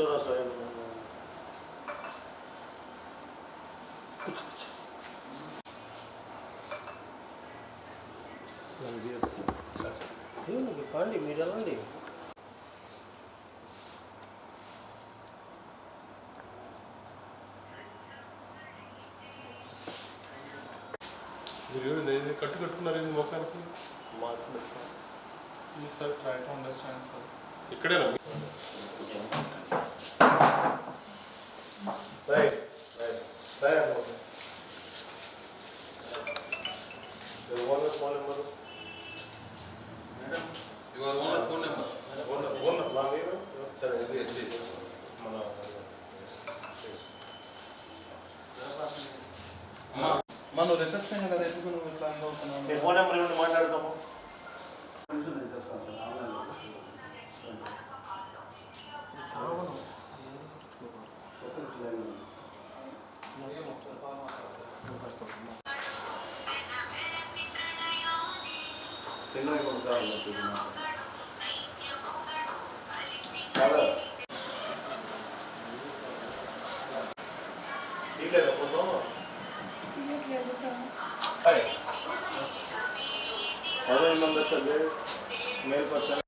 కూర్చోరా సార్ కూర్చో కూర్చో ఏమండి కాండి మీరు వెళ్ళండి మీరు ఏమైంది? కట్టు కట్టుకున్నారు ఏంది మొఖానికి mask Please, sir, try to understand, sir. ఇక్కడేనా phone number Your own phone number. Owner owner మా మీరు సరే. మన రిసెప్షన్ కదా ఎందుకు నువ్వు ఇట్లా అనుకుంటున్నావు ఫోన్ నెంబర్ ఇవ్వండి మాట్లాడతాము సింగల్ అకౌంట్ సార్ కాదా తీయలేదా ఫోటో తీయట్లేదు సార్ అరవై మెంబర్స్ అదే మేల్ పర్సన్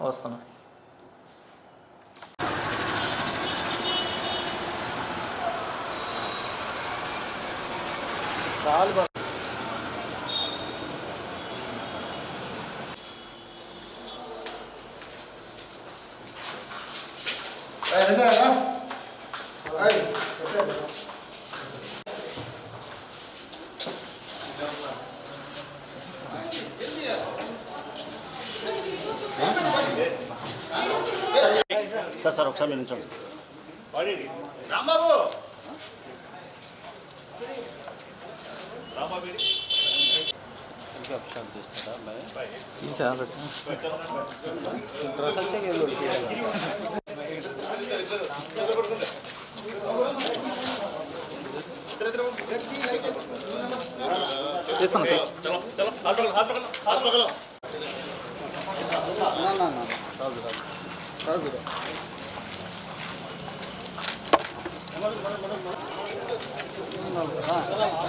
వస్తున్నాయి Galiba Aí, Renan, né? Aí, até Sasa, Roxamino, John. Olha ele. Ramabo! వస్తున్నా చాలు బా సార్ సార్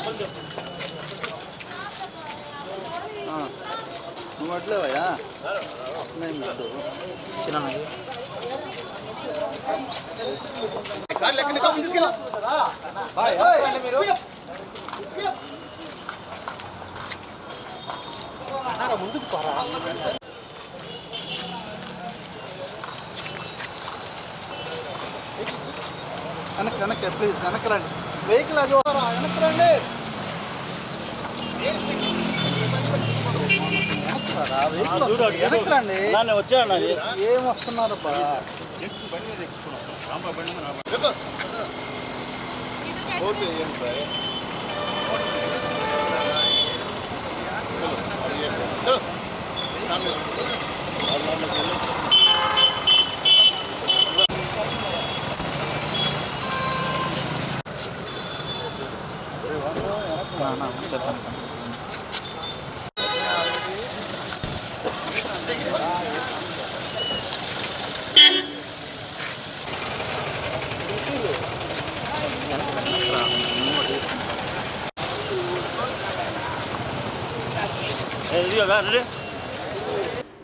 ఒకసారి నువ్వు అట్లేవయ్యా? చిన్న ప్లీజ్ వెనక్కి రండి వెహికల్ అది వస్తారా? వెనక్కి రండి వెనక్కి రారా? వెహికల్ వస్తుంది. వెనక్కి రండి. వచ్చాను ఏం వస్తున్నారు చెప్పండి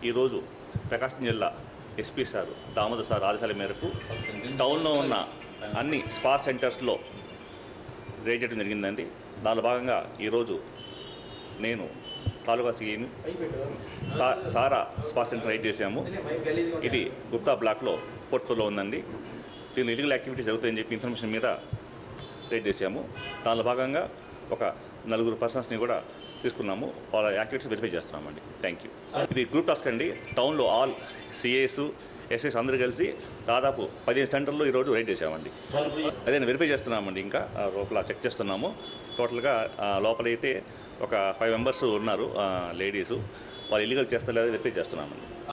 ఈరోజు ప్రకాశం జిల్లా ఎస్పీ సార్ దామోదర్ సార్ ఆదేశాల మేరకు టౌన్లో ఉన్న అన్ని స్పా సెంటర్స్లో రేట్ చేయడం జరిగిందండి. దానిలో భాగంగా ఈరోజు నేను తాలూకా సీఎం సా- సారా స్పా సెంటర్ రైడ్ చేశాము. ఇది గుప్తా బ్లాక్లో ఫోర్త్ ఫ్లోర్లో ఉందండి. దీని ఇలీగల్ యాక్టివిటీస్ జరుగుతాయని చెప్పి ఇన్ఫర్మేషన్ మీద రేట్ చేశాము. దానిలో భాగంగా ఒక నలుగురు పర్సన్స్ని కూడా తీసుకున్నాము. వాళ్ళ యాక్టివిటీస్ వెరిఫై చేస్తున్నామండి. థ్యాంక్ యూ ఇది గ్రూప్ టాస్క్ అండి. టౌన్లో ఆల్ సిఏఎస్ ఎస్ఎస్ అందరూ కలిసి దాదాపు పదిహేను సెంటర్లో ఈరోజు రైడ్ చేసామండి అదే వెరిఫై చేస్తున్నామండి ఇంకా. లోపల చెక్ చేస్తున్నాము. టోటల్గా లోపలైతే ఒక ఫైవ్ మెంబర్స్ ఉన్నారు లేడీసు వాళ్ళు ఇల్లీగల్ చేస్తలేదో వెరిఫై చేస్తున్నామండి.